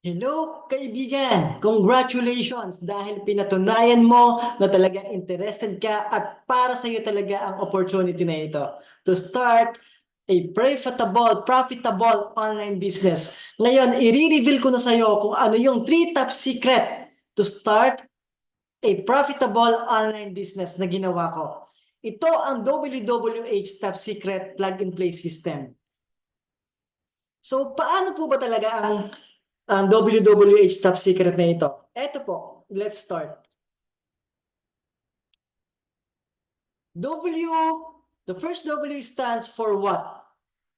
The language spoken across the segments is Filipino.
Hello, kaibigan! Congratulations! Dahil pinatunayan mo na talagang interested ka at para sa iyo talaga ang opportunity na ito to start a profitable, profitable online business. Ngayon, i-reveal ko na sa iyo kung ano yung 3 top secret to start a profitable online business na ginawa ko. Ito ang WWH Top Secret Plug and Play System. So, paano po ba talaga ang ang WWH top secret na ito. Ito po, let's start. W, the first W stands for what?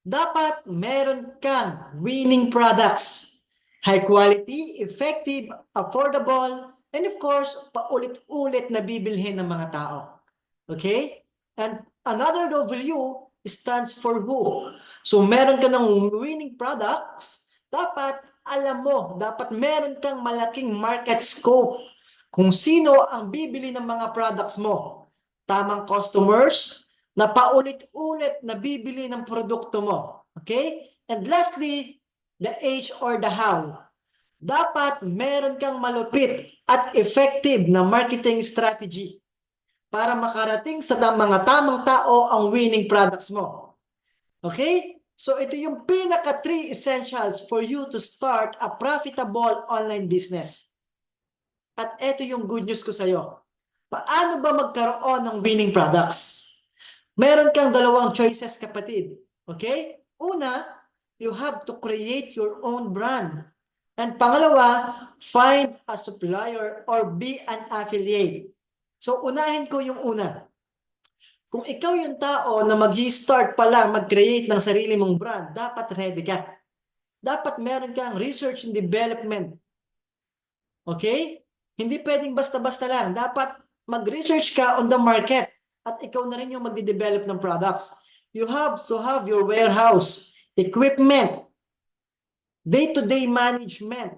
Dapat meron kang winning products. High quality, effective, affordable, and of course, paulit-ulit na bibilhin ng mga tao. Okay? And another W stands for who. So meron ka ng winning products, dapat alam mo, dapat meron kang malaking market scope kung sino ang bibili ng mga products mo. Tamang customers na paulit-ulit na bibili ng produkto mo. Okay? And lastly, the H or the how. Dapat meron kang malupit at effective na marketing strategy para makarating sa mga tamang tao ang winning products mo. Okay? So ito yung pinaka three essentials for you to start a profitable online business. At ito yung good news ko sa iyo. Paano ba magkaroon ng winning products? Meron kang dalawang choices kapatid. Okay? Una, you have to create your own brand. And pangalawa, find a supplier or be an affiliate. So unahin ko yung una. Kung ikaw yung tao na mag-start pa lang mag-create ng sarili mong brand, dapat ready ka. Dapat meron kang research and development. Okay? Hindi pwedeng basta-basta lang. Dapat mag-research ka on the market at ikaw na rin yung magde-develop ng products. You have to have your warehouse, equipment, day-to-day management.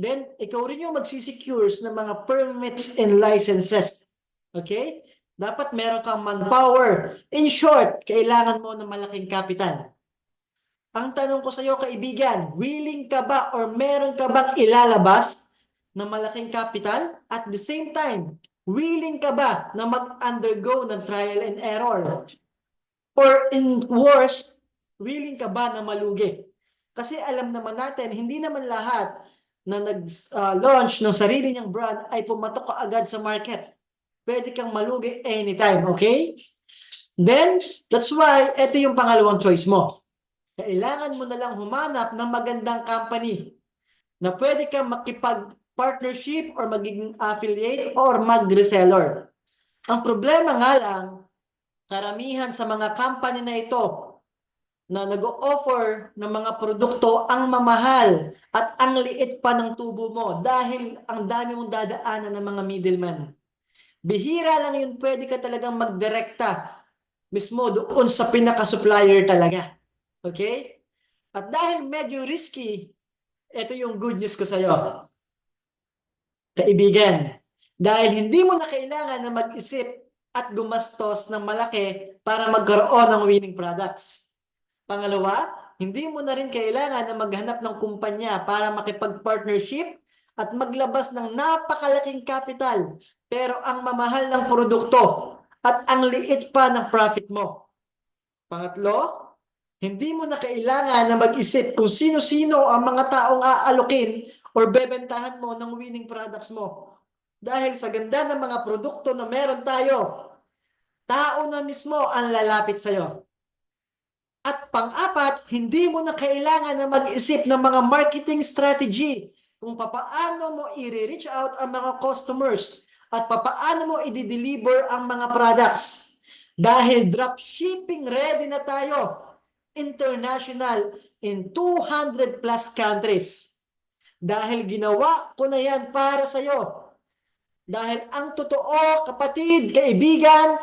Then, ikaw rin yung magsisecures ng mga permits and licenses. Okay? Dapat meron kang manpower. In short, kailangan mo ng malaking kapital. Ang tanong ko sa iyo, kaibigan, willing ka ba or meron ka bang ilalabas ng malaking kapital? At the same time, willing ka ba na mag-undergo ng trial and error? Or in worst, willing ka ba na malugi? Kasi alam naman natin, hindi naman lahat na nag-launch ng sarili niyang brand ay pumatok agad sa market pwede kang malugi anytime, okay? Then, that's why, ito yung pangalawang choice mo. Kailangan mo na lang humanap ng magandang company na pwede kang makipag-partnership or magiging affiliate or mag-reseller. Ang problema nga lang, karamihan sa mga company na ito na nag-o-offer ng mga produkto ang mamahal at ang liit pa ng tubo mo dahil ang dami mong dadaanan ng mga middleman. Bihira lang yun, pwede ka talagang magdirekta mismo doon sa pinaka-supplier talaga. Okay? At dahil medyo risky, ito yung good news ko sa'yo. Kaibigan, dahil hindi mo na kailangan na mag-isip at gumastos ng malaki para magkaroon ng winning products. Pangalawa, hindi mo na rin kailangan na maghanap ng kumpanya para makipag-partnership at maglabas ng napakalaking capital pero ang mamahal ng produkto at ang liit pa ng profit mo. Pangatlo, hindi mo na kailangan na mag-isip kung sino-sino ang mga taong aalokin or bebentahan mo ng winning products mo. Dahil sa ganda ng mga produkto na meron tayo, tao na mismo ang lalapit sa'yo. At pang-apat, hindi mo na kailangan na mag-isip ng mga marketing strategy kung papaano mo i-reach out ang mga customers at papaano mo i-deliver ang mga products. Dahil dropshipping ready na tayo international in 200 plus countries. Dahil ginawa ko na yan para sa iyo. Dahil ang totoo, kapatid, kaibigan,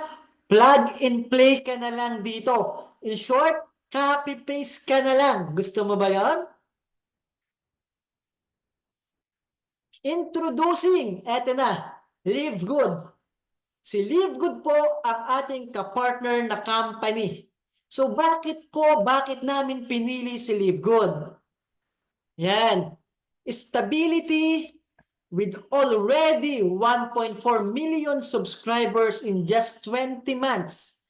plug and play ka na lang dito. In short, copy-paste ka na lang. Gusto mo ba yon? Introducing, eto na, Live Good. Si Live Good po ang ating kapartner na company. So bakit ko, bakit namin pinili si Live Good? Yan. stability with already 1.4 million subscribers in just 20 months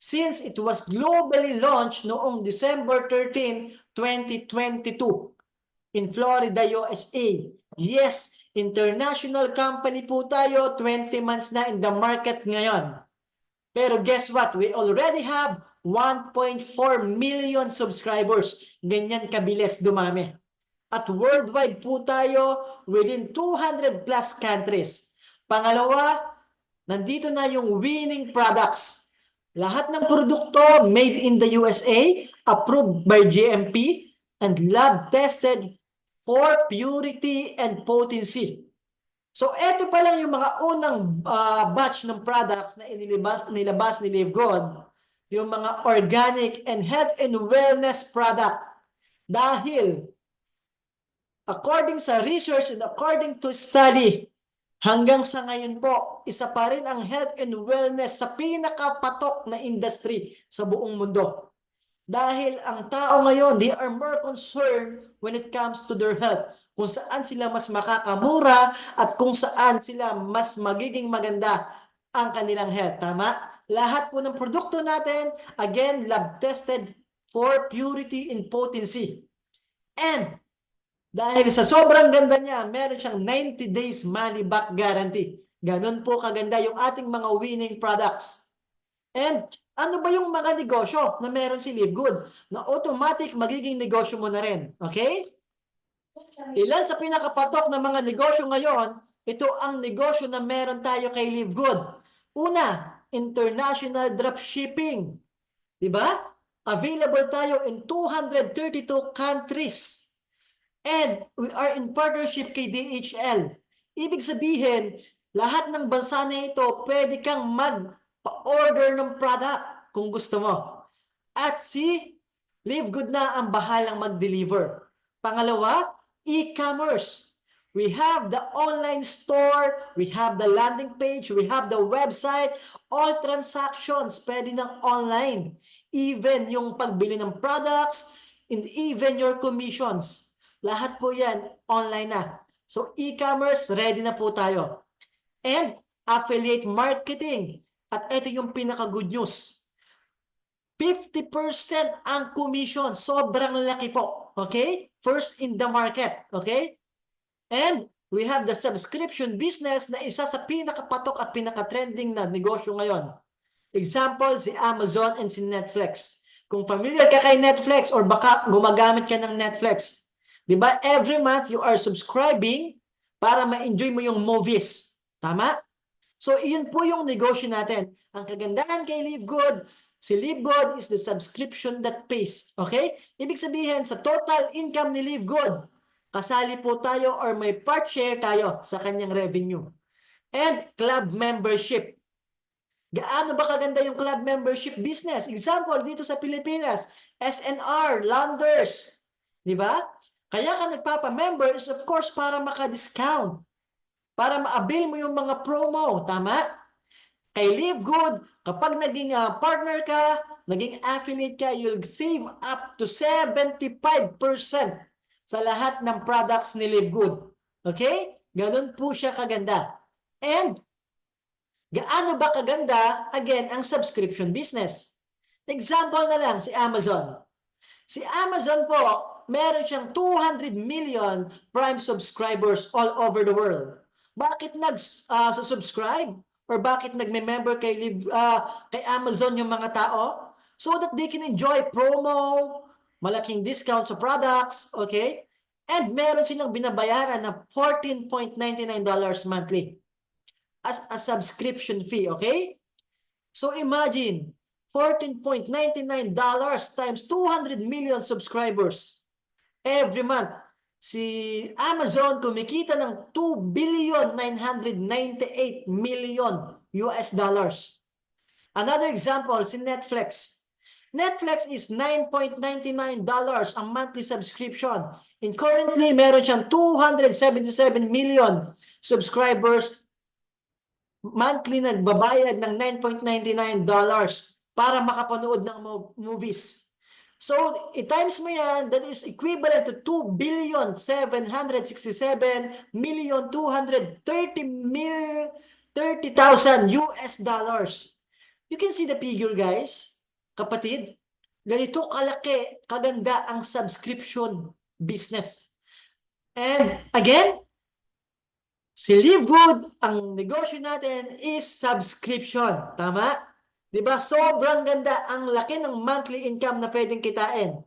since it was globally launched noong December 13, 2022 in Florida, USA. Yes, international company po tayo, 20 months na in the market ngayon. Pero guess what? We already have 1.4 million subscribers. Ganyan kabilis dumami. At worldwide po tayo within 200 plus countries. Pangalawa, nandito na yung winning products. Lahat ng produkto made in the USA, approved by GMP, and lab tested for purity and potency. So, eto pa lang yung mga unang ah, batch ng products na inilabas, nilabas ni Live Good, yung mga organic and health and wellness product. Dahil, according sa research and according to study, hanggang sa ngayon po, isa pa rin ang health and wellness sa pinakapatok na industry sa buong mundo. Dahil ang tao ngayon, they are more concerned when it comes to their health. Kung saan sila mas makakamura at kung saan sila mas magiging maganda ang kanilang health. Tama? Lahat po ng produkto natin, again, lab tested for purity and potency. And dahil sa sobrang ganda niya, meron siyang 90 days money back guarantee. Ganon po kaganda yung ating mga winning products. And ano ba yung mga negosyo na meron si Live Good na automatic magiging negosyo mo na rin? Okay? Ilan sa pinakapatok na mga negosyo ngayon, ito ang negosyo na meron tayo kay Live Good. Una, international dropshipping. Di ba? Available tayo in 232 countries. And we are in partnership kay DHL. Ibig sabihin, lahat ng bansa na ito, pwede kang mag-order ng product kung gusto mo. At si Live Good na ang bahalang mag-deliver. Pangalawa, e-commerce. We have the online store, we have the landing page, we have the website, all transactions pwede ng online. Even yung pagbili ng products, and even your commissions. Lahat po yan online na. So e-commerce, ready na po tayo. And affiliate marketing. At ito yung pinaka-good news. 50% ang commission. Sobrang laki po. Okay? First in the market. Okay? And we have the subscription business na isa sa pinakapatok at pinaka-trending na negosyo ngayon. Example, si Amazon and si Netflix. Kung familiar ka kay Netflix or baka gumagamit ka ng Netflix, di ba? Every month you are subscribing para ma-enjoy mo yung movies. Tama? So, iyon po yung negosyo natin. Ang kagandahan kay Live Good, si Live Good is the subscription that pays. Okay? Ibig sabihin, sa total income ni Live Good, kasali po tayo or may part share tayo sa kanyang revenue. And club membership. Gaano ba kaganda yung club membership business? Example, dito sa Pilipinas, SNR, Landers. Di ba? Kaya ka nagpapa-member is of course para maka-discount. Para ma-avail mo yung mga promo. Tama? Kay Live Good, kapag naging uh, partner ka, naging affiliate ka, you'll save up to 75% sa lahat ng products ni Live Good. Okay? Ganun po siya kaganda. And, gaano ba kaganda, again, ang subscription business? Example na lang, si Amazon. Si Amazon po, meron siyang 200 million Prime subscribers all over the world. Bakit nag-subscribe? Or bakit nagme-member kay, uh, kay Amazon yung mga tao? So that they can enjoy promo, malaking discount sa products, okay? And meron silang binabayaran na $14.99 monthly as a subscription fee, okay? So imagine, $14.99 times 200 million subscribers every month. Si Amazon kumikita ng 2 billion 998 million US dollars. Another example, si Netflix. Netflix is $9.99 ang monthly subscription. And currently, meron siyang 277 million subscribers monthly nagbabayad ng $9.99 para makapanood ng mo- movies. So, i-times mo yan, that is equivalent to 2 billion 767 million 230 mil 30,000 US dollars. You can see the figure, guys. Kapatid, ganito kalaki, kaganda ang subscription business. And again, si Live Good, ang negosyo natin is subscription. Tama? Di ba? Sobrang ganda. Ang laki ng monthly income na pwedeng kitain.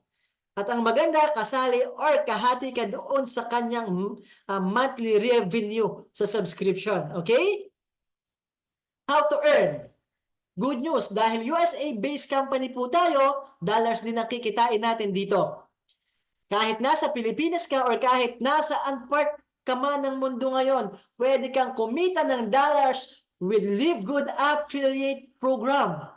At ang maganda, kasali or kahati ka doon sa kanyang uh, monthly revenue sa subscription. Okay? How to earn? Good news, dahil USA-based company po tayo, dollars din ang kikitain natin dito. Kahit nasa Pilipinas ka or kahit nasa part ka man ng mundo ngayon, pwede kang kumita ng dollars with Live Good Affiliate Program.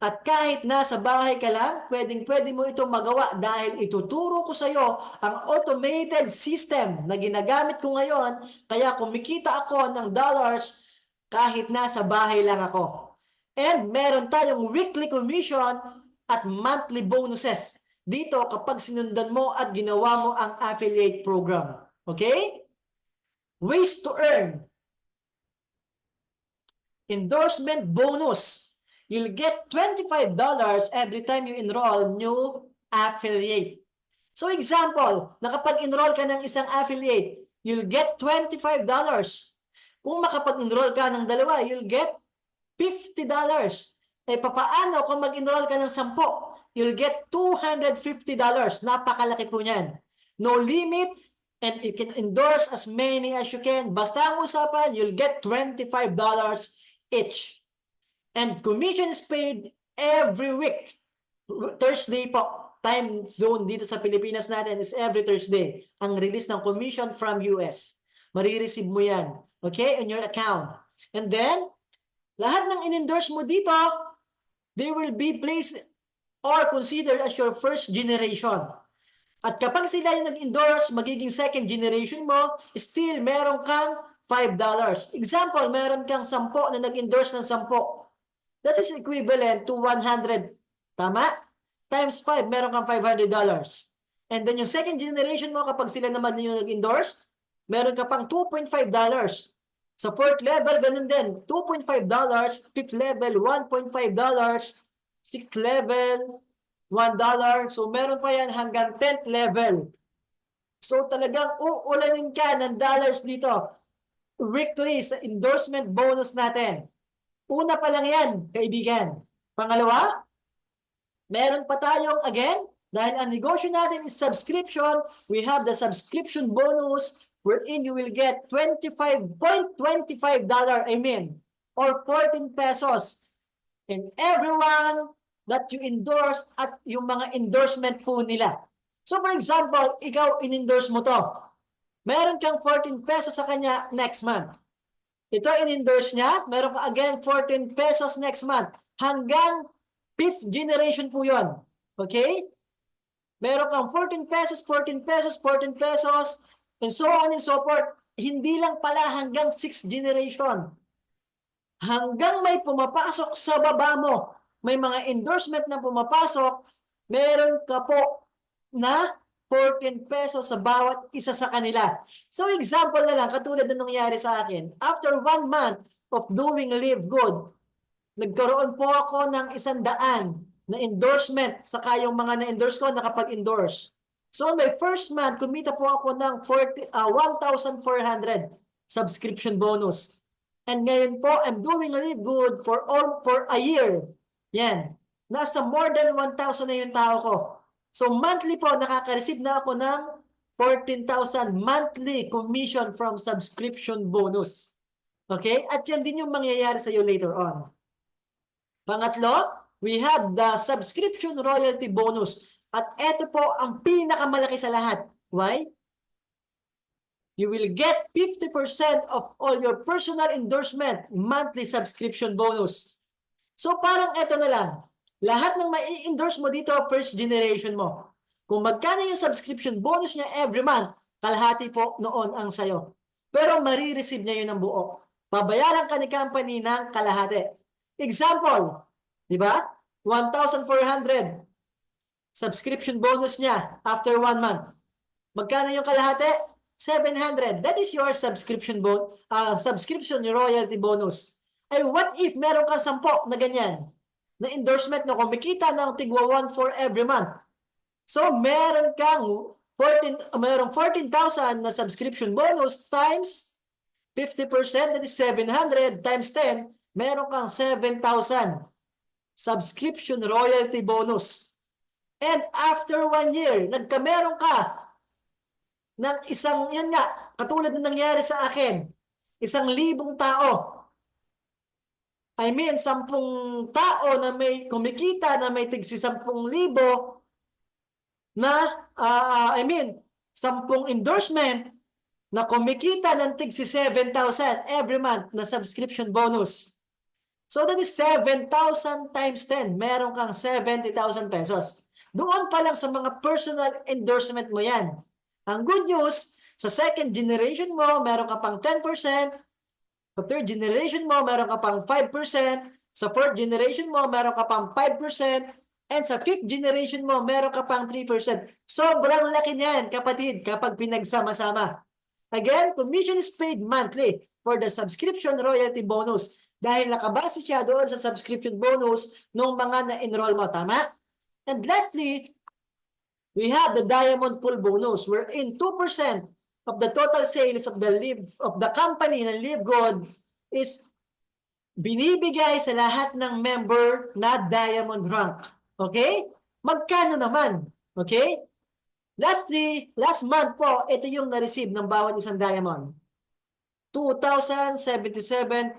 At kahit nasa bahay ka lang, pwedeng pwede mo ito magawa dahil ituturo ko sa iyo ang automated system na ginagamit ko ngayon kaya kumikita ako ng dollars kahit nasa bahay lang ako. And meron tayong weekly commission at monthly bonuses dito kapag sinundan mo at ginawa mo ang affiliate program. Okay? Ways to earn. Endorsement bonus. You'll get $25 every time you enroll new affiliate. So example, nakapag-enroll ka ng isang affiliate, you'll get $25. Kung makapag-enroll ka ng dalawa, you'll get $50. Eh papaano kung mag-enroll ka ng 10? You'll get $250. Napakalaki po niyan. No limit and you can endorse as many as you can. Basta ang usapan, you'll get $25 each. And commission is paid every week. Thursday po. Time zone dito sa Pilipinas natin is every Thursday. Ang release ng commission from US. Marireceive mo yan. Okay? On your account. And then, lahat ng in-endorse mo dito, they will be placed or considered as your first generation. At kapag sila yung nag-endorse, magiging second generation mo, still meron kang $5. Example, meron kang 10 na nag-endorse ng 10. That is equivalent to 100. Tama? Times 5, meron kang $500. And then yung second generation mo, kapag sila naman yung nag-endorse, meron ka pang $2.5. Sa fourth level, ganun din. $2.5. Fifth level, $1.5. Sixth level, $1. So meron pa yan hanggang 10th level. So talagang uulanin ka ng dollars dito. Weekly sa endorsement bonus natin. Una pa lang yan, kaibigan. Pangalawa, meron pa tayong again, dahil ang negosyo natin is subscription, we have the subscription bonus wherein you will get $25.25 I mean, or 14 pesos. And everyone that you endorse at yung mga endorsement po nila. So for example, ikaw in-endorse mo to. Meron kang 14 pesos sa kanya next month. Ito in-endorse niya, meron ka again 14 pesos next month. Hanggang 5th generation po yon. Okay? Meron kang 14 pesos, 14 pesos, 14 pesos, and so on and so forth. Hindi lang pala hanggang 6th generation. Hanggang may pumapasok sa baba mo, may mga endorsement na pumapasok, meron ka po na 14 pesos sa bawat isa sa kanila. So example na lang, katulad na nangyari sa akin, after one month of doing Live Good, nagkaroon po ako ng isang daan na endorsement sa kayong mga na-endorse ko nakapag-endorse. So on my first month, kumita po ako ng 40, uh, 1,400 subscription bonus. And ngayon po, I'm doing Live Good for all for a year. Yan. Nasa more than 1,000 na yung tao ko. So monthly po, nakaka-receive na ako ng 14,000 monthly commission from subscription bonus. Okay? At yan din yung mangyayari sa iyo later on. Pangatlo, we have the subscription royalty bonus. At ito po ang pinakamalaki sa lahat. Why? You will get 50% of all your personal endorsement monthly subscription bonus. So parang ito na lang. Lahat ng mai-endorse mo dito, first generation mo. Kung magkano yung subscription bonus niya every month, kalahati po noon ang sayo. Pero marireceive niya yun ng buo. Pabayaran ka ni company ng kalahati. Example, di ba? 1,400. subscription bonus niya after one month. Magkano yung kalahati? 700. That is your subscription bon uh, subscription royalty bonus. Ay what if meron kang 10 na ganyan? Na endorsement na kumikita ng tigwa 1 for every month. So meron kang 14 uh, meron 14,000 na subscription bonus times 50% that is 700 times 10 meron kang 7,000 subscription royalty bonus. And after one year, nagkameron ka ng isang, yan nga, katulad ng nangyari sa akin, isang libong tao. I mean, sampung tao na may kumikita na may tigsi sampung libo na, ah, I mean, sampung endorsement na kumikita ng tigsi 7,000 every month na subscription bonus. So that is 7,000 times 10. Meron kang 70,000 pesos. Doon pa lang sa mga personal endorsement mo yan. Ang good news, sa second generation mo, meron ka pang 10%. Sa third generation mo, meron ka pang 5%. Sa fourth generation mo, meron ka pang 5%. And sa fifth generation mo, meron ka pang 3%. Sobrang laki niyan, kapatid, kapag pinagsama-sama. Again, commission is paid monthly for the subscription royalty bonus dahil nakabase siya doon sa subscription bonus ng mga na-enroll mo. Tama? And lastly, we have the diamond pool bonus wherein 2% of the total sales of the live of the company ng Live Good is binibigay sa lahat ng member na diamond rank. Okay? Magkano naman? Okay? Lastly, last month po, ito yung na-receive ng bawat isang diamond. $2,077.3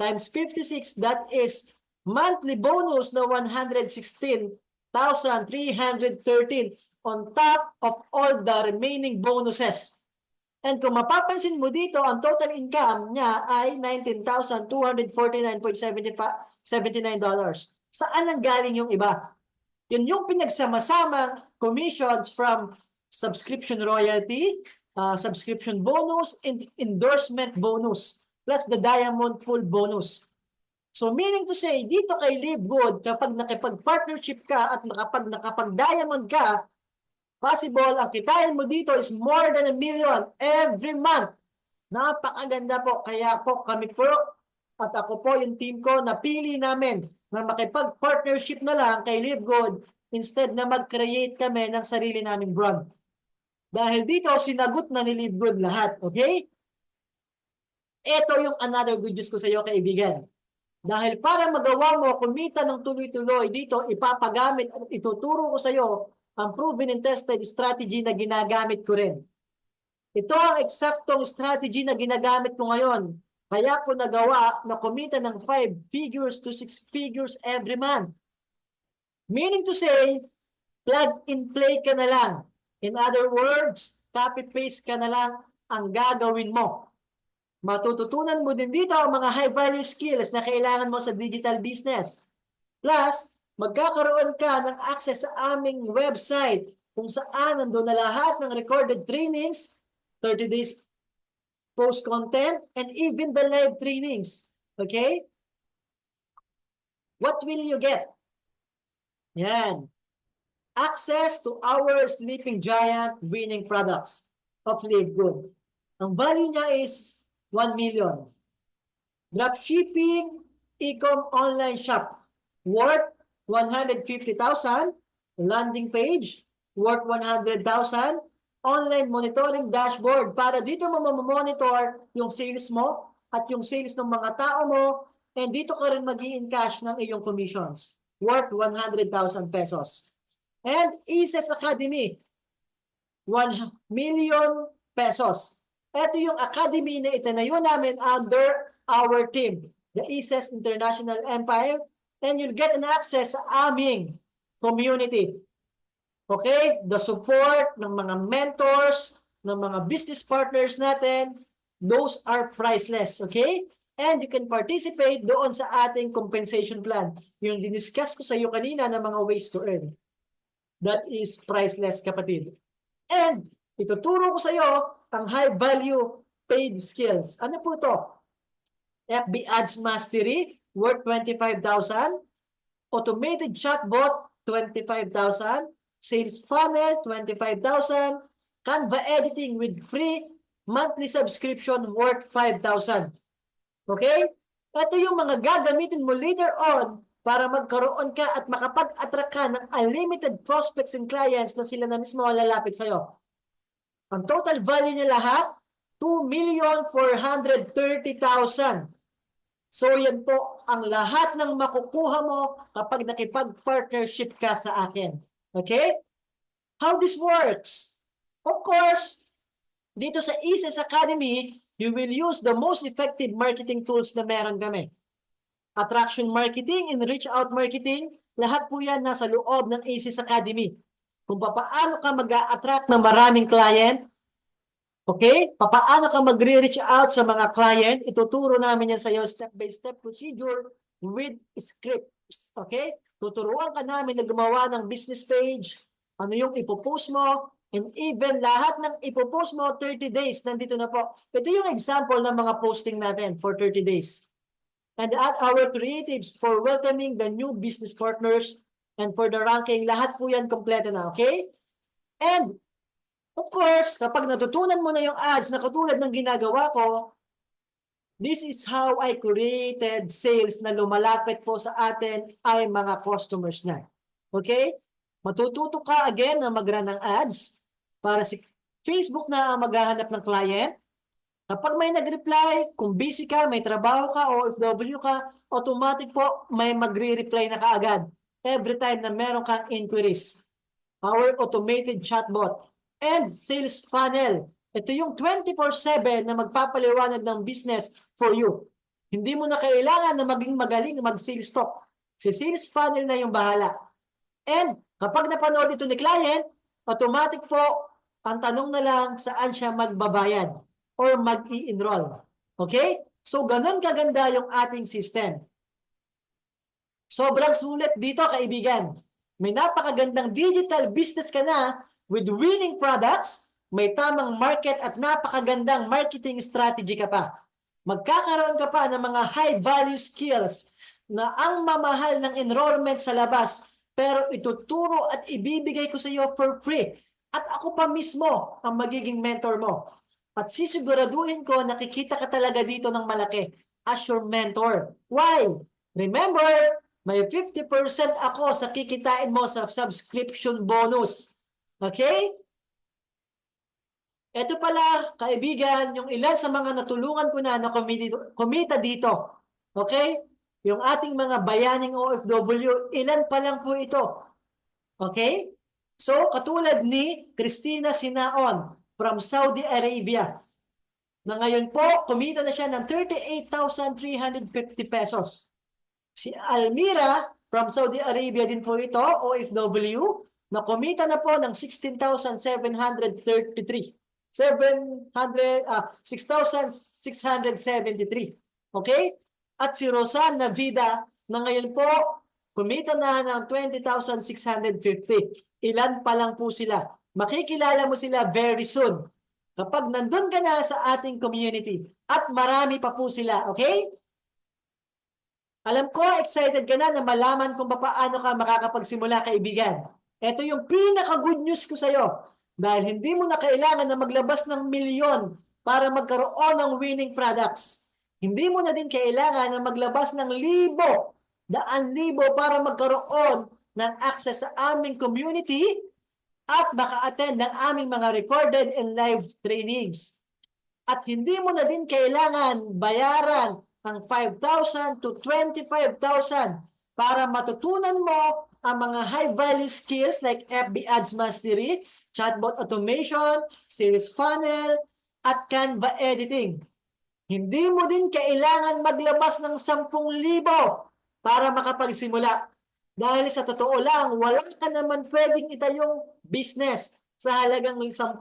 times 56, that is monthly bonus na 116,313 on top of all the remaining bonuses. And kung mapapansin mo dito, ang total income niya ay $19,249.79. Saan ang galing yung iba? Yun yung pinagsama-samang commissions from subscription royalty, uh, subscription bonus, and endorsement bonus, plus the diamond pool bonus. So meaning to say, dito kay Live Good, kapag nakipag-partnership ka at nakapag nakapag-diamond ka, possible ang kitain mo dito is more than a million every month. Napakaganda po. Kaya po kami po at ako po yung team ko, napili namin na makipag-partnership na lang kay Live Good instead na mag-create kami ng sarili naming brand. Dahil dito, sinagot na ni Live Good lahat. Okay? Ito yung another good news ko sa iyo, kaibigan. Dahil para magawa mo kumita ng tuloy-tuloy dito, ipapagamit at ituturo ko sa iyo ang proven and tested strategy na ginagamit ko rin. Ito ang eksaktong strategy na ginagamit ko ngayon. Kaya ko nagawa na kumita ng 5 figures to 6 figures every month. Meaning to say, plug and play ka na lang. In other words, copy-paste ka na lang ang gagawin mo. Matututunan mo din dito ang mga high-value skills na kailangan mo sa digital business. Plus, magkakaroon ka ng access sa aming website kung saan nandun na lahat ng recorded trainings, 30 days post content, and even the live trainings. Okay? What will you get? Yan. Access to our Sleeping Giant winning products of Live Good. Ang value niya is 1 million. Dropshipping e-com online shop worth 150,000. Landing page worth 100,000. Online monitoring dashboard para dito mo mamonitor yung sales mo at yung sales ng mga tao mo and dito ka rin mag cash ng iyong commissions worth 100,000 pesos. And ISES Academy 1 million pesos. Ito yung academy na itinayo namin under our team, the ISES International Empire, and you'll get an access sa aming community. Okay? The support ng mga mentors, ng mga business partners natin, those are priceless. Okay? And you can participate doon sa ating compensation plan. Yung diniscuss ko sa iyo kanina ng mga ways to earn. That is priceless, kapatid. And ituturo ko sa iyo ang high value paid skills. Ano po ito? FB Ads Mastery worth 25,000. Automated chatbot 25,000. Sales funnel, 25,000. Canva editing with free monthly subscription worth 5,000. Okay? Ito yung mga gagamitin mo later on para magkaroon ka at makapag-attract ka ng unlimited prospects and clients na sila na mismo ang lalapit sa'yo. Ang total value niya lahat, 2,430,000. So yan po ang lahat ng makukuha mo kapag nakipag-partnership ka sa akin. Okay? How this works? Of course, dito sa ISIS Academy, you will use the most effective marketing tools na meron kami. Attraction marketing and reach out marketing, lahat po yan nasa loob ng ACES Academy. Kung paano ka mag attract ng maraming client, okay? Paano ka magre-reach out sa mga client, ituturo namin yan sa iyo step-by-step procedure with scripts, okay? Tuturuan ka namin na gumawa ng business page, ano yung ipopost mo, and even lahat ng ipopost mo 30 days, nandito na po. Ito yung example ng mga posting natin for 30 days and at our creatives for welcoming the new business partners and for the ranking. Lahat po yan kompleto na, okay? And, of course, kapag natutunan mo na yung ads na katulad ng ginagawa ko, this is how I created sales na lumalapit po sa atin ay mga customers na. Okay? Matututo ka again na mag-run ng ads para si Facebook na maghahanap ng client Kapag may nag-reply, kung busy ka, may trabaho ka, o OFW ka, automatic po may magre-reply na kaagad every time na meron kang inquiries. Our automated chatbot and sales funnel. Ito yung 24-7 na magpapaliwanag ng business for you. Hindi mo na kailangan na maging magaling mag-sales talk. Si sales funnel na yung bahala. And kapag napanood ito ni client, automatic po, ang tanong na lang saan siya magbabayad or mag-i-enroll. Okay? So, ganun kaganda yung ating system. Sobrang sulit dito, kaibigan. May napakagandang digital business ka na with winning products, may tamang market at napakagandang marketing strategy ka pa. Magkakaroon ka pa ng mga high-value skills na ang mamahal ng enrollment sa labas pero ituturo at ibibigay ko sa iyo for free. At ako pa mismo ang magiging mentor mo. At sisiguraduhin ko nakikita ka talaga dito ng malaki as your mentor. Why? Remember, may 50% ako sa kikitain mo sa subscription bonus. Okay? Ito pala, kaibigan, yung ilan sa mga natulungan ko na na kumita dito. Okay? Yung ating mga bayaning OFW, ilan pa lang po ito. Okay? So, katulad ni Christina Sinaon, from Saudi Arabia na ngayon po kumita na siya ng 38,350 pesos. Si Almira from Saudi Arabia din po ito, OFW, na kumita na po ng 16,733. 700 uh, 6,673. Okay? At si Rosanna Vida na ngayon po kumita na ng 20,650. Ilan pa lang po sila? makikilala mo sila very soon. Kapag nandun ka na sa ating community. At marami pa po sila, okay? Alam ko, excited ka na na malaman kung paano ka makakapagsimula, kaibigan. Ito yung pinaka-good news ko sa'yo. Dahil hindi mo na kailangan na maglabas ng milyon para magkaroon ng winning products. Hindi mo na din kailangan na maglabas ng libo, daan libo para magkaroon ng access sa aming community at maka-attend ng aming mga recorded and live trainings. At hindi mo na din kailangan bayaran ang 5,000 to 25,000 para matutunan mo ang mga high-value skills like FB Ads Mastery, Chatbot Automation, Sales Funnel, at Canva Editing. Hindi mo din kailangan maglabas ng 10,000 para makapagsimula. Dahil sa totoo lang, wala ka naman pwedeng itayong business sa halagang 10,000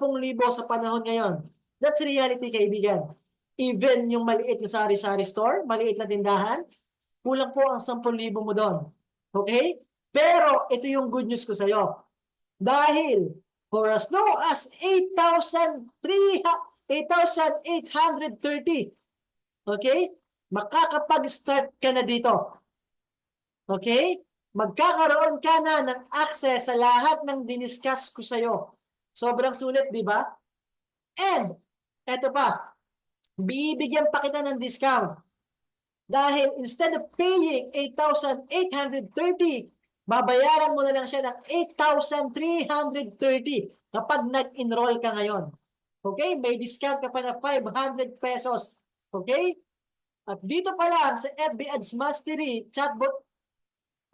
sa panahon ngayon. That's reality, kaibigan. Even yung maliit na sari-sari store, maliit na tindahan, kulang po ang 10,000 mo doon. Okay? Pero ito yung good news ko sa iyo. Dahil for as low as 8,830, okay? Makakapag-start ka na dito. Okay? magkakaroon ka na ng access sa lahat ng diniscuss ko sa'yo. Sobrang sulit, di ba? And, eto pa, bibigyan pa kita ng discount. Dahil instead of paying 8,830, babayaran mo na lang siya ng 8,330 kapag nag-enroll ka ngayon. Okay? May discount ka pa na 500 pesos. Okay? At dito pa lang sa FB Ads Mastery, chatbot,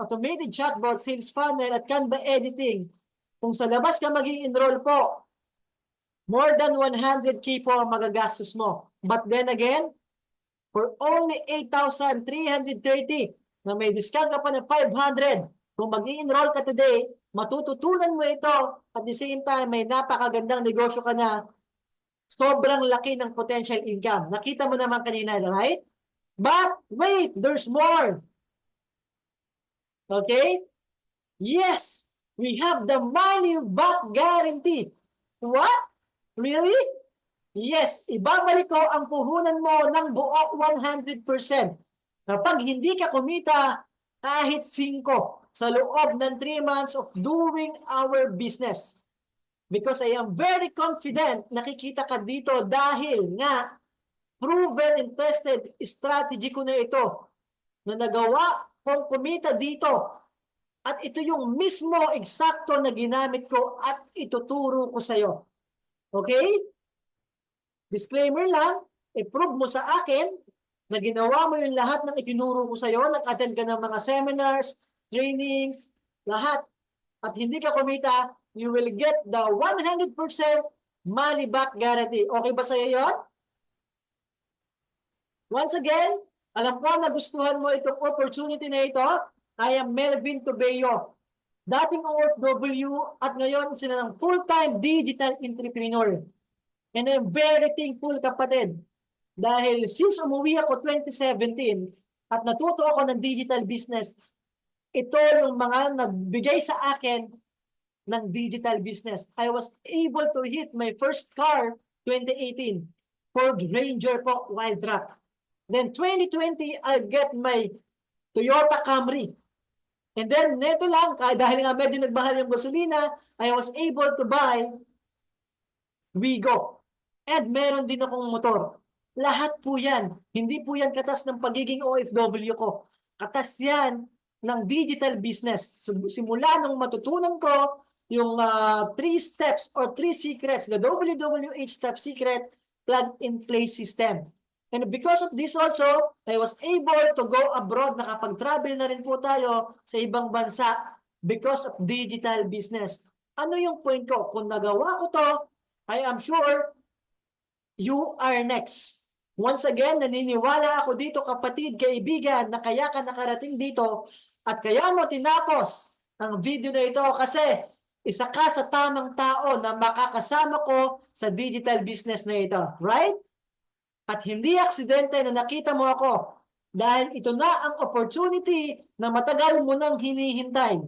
automated chatbot, sales funnel, at Canva editing, kung sa labas ka mag enroll po, more than 100k po ang magagastos mo. But then again, for only 8,330 na may discount ka pa ng 500, kung mag enroll ka today, matututunan mo ito at the same time may napakagandang negosyo ka na sobrang laki ng potential income. Nakita mo naman kanina, right? But wait, there's more. Okay? Yes, we have the money back guarantee. What? Really? Yes, ibabalik ko ang puhunan mo ng buo 100%. Kapag hindi ka kumita kahit 5 sa loob ng 3 months of doing our business. Because I am very confident nakikita ka dito dahil nga proven and tested strategy ko na ito na nagawa kong kumita dito. At ito yung mismo eksakto na ginamit ko at ituturo ko sa'yo. Okay? Disclaimer lang, i-prove mo sa akin na ginawa mo yung lahat ng itinuro ko sa'yo, nag-attend ka ng mga seminars, trainings, lahat, at hindi ka kumita, you will get the 100% money back guarantee. Okay ba sa'yo yon? Once again, alam ko na gustuhan mo itong opportunity na ito. I am Melvin Tobeo, dating OFW at ngayon sila ng full-time digital entrepreneur. And I'm very thankful kapatid dahil since umuwi ako 2017 at natuto ako ng digital business, ito yung mga nagbigay sa akin ng digital business. I was able to hit my first car 2018 Ford Ranger po, wild track. Then 2020, I get my Toyota Camry. And then, neto lang, dahil nga medyo nagmahal yung gasolina, I was able to buy Wigo. And meron din akong motor. Lahat po yan. Hindi po yan katas ng pagiging OFW ko. Katas yan ng digital business. Sim- Simula nung matutunan ko yung uh, three steps or three secrets, the WWH step secret plug and play system. And because of this also, I was able to go abroad, nakapag-travel na rin po tayo sa ibang bansa because of digital business. Ano yung point ko? Kung nagawa ko to, I am sure you are next. Once again, naniniwala ako dito kapatid, kaibigan, na kaya ka nakarating dito at kaya mo tinapos ang video na ito kasi isa ka sa tamang tao na makakasama ko sa digital business na ito. Right? At hindi aksidente na nakita mo ako dahil ito na ang opportunity na matagal mo nang hinihintay.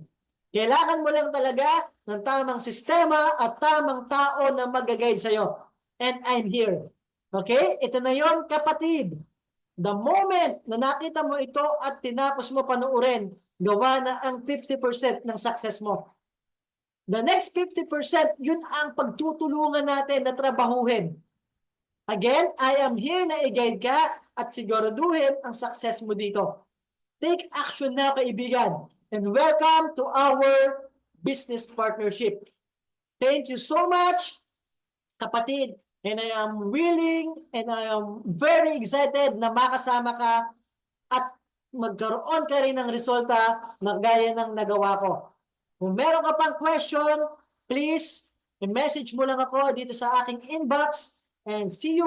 Kailangan mo lang talaga ng tamang sistema at tamang tao na mag-guide sa'yo. And I'm here. Okay? Ito na yon kapatid. The moment na nakita mo ito at tinapos mo panuurin, gawa na ang 50% ng success mo. The next 50%, yun ang pagtutulungan natin na trabahuhin. Again, I am here na i-guide ka at siguraduhin ang success mo dito. Take action na kaibigan and welcome to our business partnership. Thank you so much, kapatid. And I am willing and I am very excited na makasama ka magkaroon ka rin ng resulta na gaya ng nagawa ko. Kung meron ka pang question, please i-message mo lang ako dito sa aking inbox and see you